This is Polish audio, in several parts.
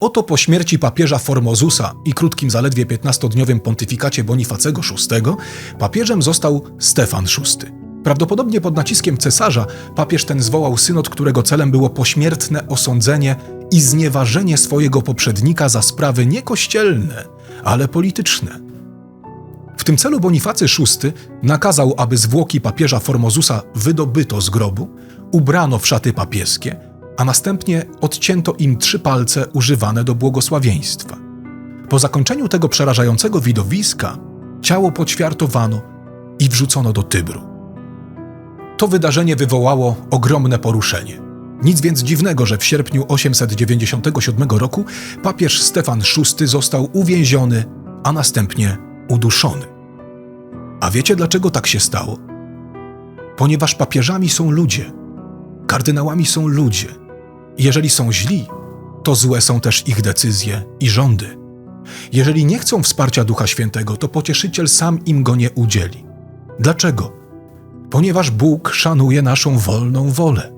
Oto po śmierci papieża Formozusa i krótkim zaledwie 15-dniowym pontyfikacie Bonifacego VI papieżem został Stefan VI. Prawdopodobnie pod naciskiem cesarza papież ten zwołał synod, którego celem było pośmiertne osądzenie i znieważenie swojego poprzednika za sprawy nie kościelne, ale polityczne. W tym celu Bonifacy VI nakazał, aby zwłoki papieża Formozusa wydobyto z grobu, ubrano w szaty papieskie, a następnie odcięto im trzy palce używane do błogosławieństwa. Po zakończeniu tego przerażającego widowiska ciało poćwiartowano i wrzucono do Tybru. To wydarzenie wywołało ogromne poruszenie. Nic więc dziwnego, że w sierpniu 897 roku papież Stefan VI został uwięziony, a następnie uduszony. A wiecie dlaczego tak się stało? Ponieważ papieżami są ludzie, kardynałami są ludzie. Jeżeli są źli, to złe są też ich decyzje i rządy. Jeżeli nie chcą wsparcia Ducha Świętego, to pocieszyciel sam im go nie udzieli. Dlaczego? Ponieważ Bóg szanuje naszą wolną wolę.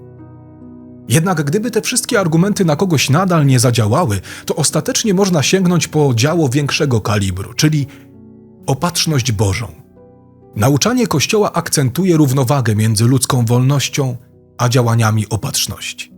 Jednak gdyby te wszystkie argumenty na kogoś nadal nie zadziałały, to ostatecznie można sięgnąć po działo większego kalibru, czyli opatrzność Bożą. Nauczanie Kościoła akcentuje równowagę między ludzką wolnością a działaniami opatrzności.